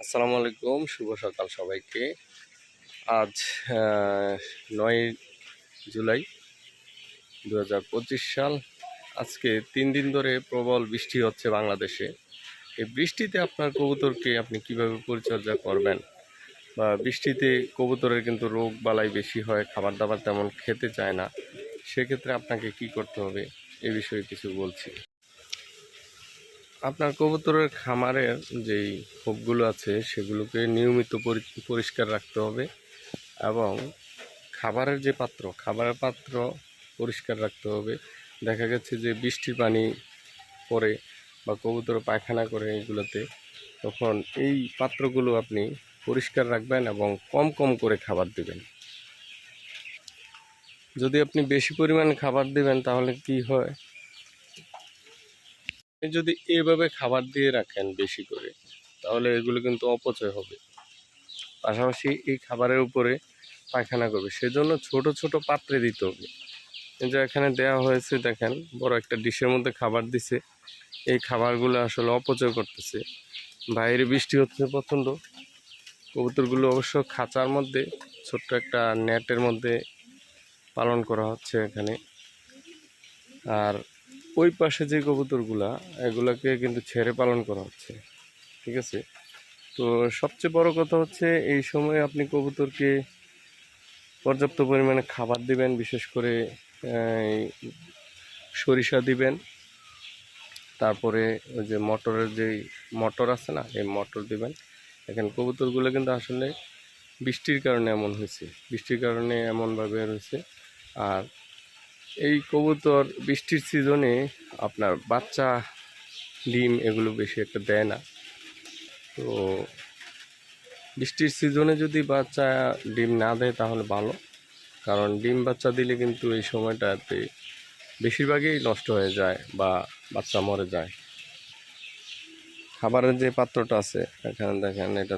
আসসালামু আলাইকুম, শুভ সকাল সবাইকে। আজ নয় জুলাই দু হাজার পঁচিশ সাল। আজকে তিন দিন ধরে প্রবল বৃষ্টি হচ্ছে বাংলাদেশে। এই বৃষ্টিতে আপনার কবুতরকে আপনি কীভাবে পরিচর্যা করবেন? বা বৃষ্টিতে কবুতরের কিন্তু রোগ বালাই বেশি হয় খাবার দাবার তেমন খেতে চায় না। সেক্ষেত্রে আপনাকে কি করতে হবে? এ বিষয়ে কিছু বলছি। আপনার কবুতরের খামারের যেই খোপগুলো আছে, সেগুলোকে নিয়মিত পরি- পরিষ্কার রাখতে হবে এবং খাবারের যে পাত্র, খাবারের পাত্র পরিষ্কার রাখতে হবে। দেখা গেছে যে বৃষ্টির পানি পড়ে বা কবুতর পায়খানা করে এগুলোতে, তখন এই পাত্রগুলো আপনি পরিষ্কার রাখবেন এবং কম কম করে খাবার দেবেন। যদি আপনি বেশি পরিমাণে খাবার দেবেন, তাহলে কি হয়? যদি এভাবে খাবার দিয়ে রাখেন বেশি করে, তাহলে এগুলো কিন্তু অপচয় হবে। পাশাপাশি এই খাবারের উপরে পায়খানা করবে। সেজন্য ছোট ছোট পাত্রে দিতে হবে। যে এখানে দেওয়া হয়েছে, দেখেন, বড় একটা ডিশের মধ্যে খাবার দিছে। এই খাবারগুলো আসলে অপচয় করতেছে। বাইরে বৃষ্টি হচ্ছে প্রচণ্ড। কবুতরগুলো অবশ্য খাঁচার মধ্যে, ছোট্ট একটা নেটের মধ্যে পালন করা হচ্ছে এখানে। আর ওই পাশে যে কবুতরগুলা, এগুলাকে কিন্তু ছেড়ে পালন করা হচ্ছে, ঠিক আছে? তো সবচেয়ে বড় কথা হচ্ছে, এই সময় আপনি কবুতরকে পর্যাপ্ত পরিমাণে খাবার দিবেন, বিশেষ করে সরিষা দিবেন। তারপরে ওই যে মটরের যেই মটর আছে না, এই মটর দিবেন। এখানে কবুতরগুলো কিন্তু আসলে বৃষ্টির কারণে এমন হয়েছে। বৃষ্টির কারণে এমনভাবে হয়েছে আর এই কবুতর বৃষ্টির সিজনে আপনার বাচ্চা ডিম এগুলো বেশি একটা দেয় না। তো বৃষ্টির সিজনে যদি বাচ্চা ডিম না দেয় তাহলে ভালো। কারণ ডিম বাচ্চা দিলে কিন্তু এই সময়টাতে বেশিরভাগই নষ্ট হয়ে যায় বা বাচ্চা মরে যায়। খাবারের যে পাত্রটা আছে, এখানে দেখেন এটা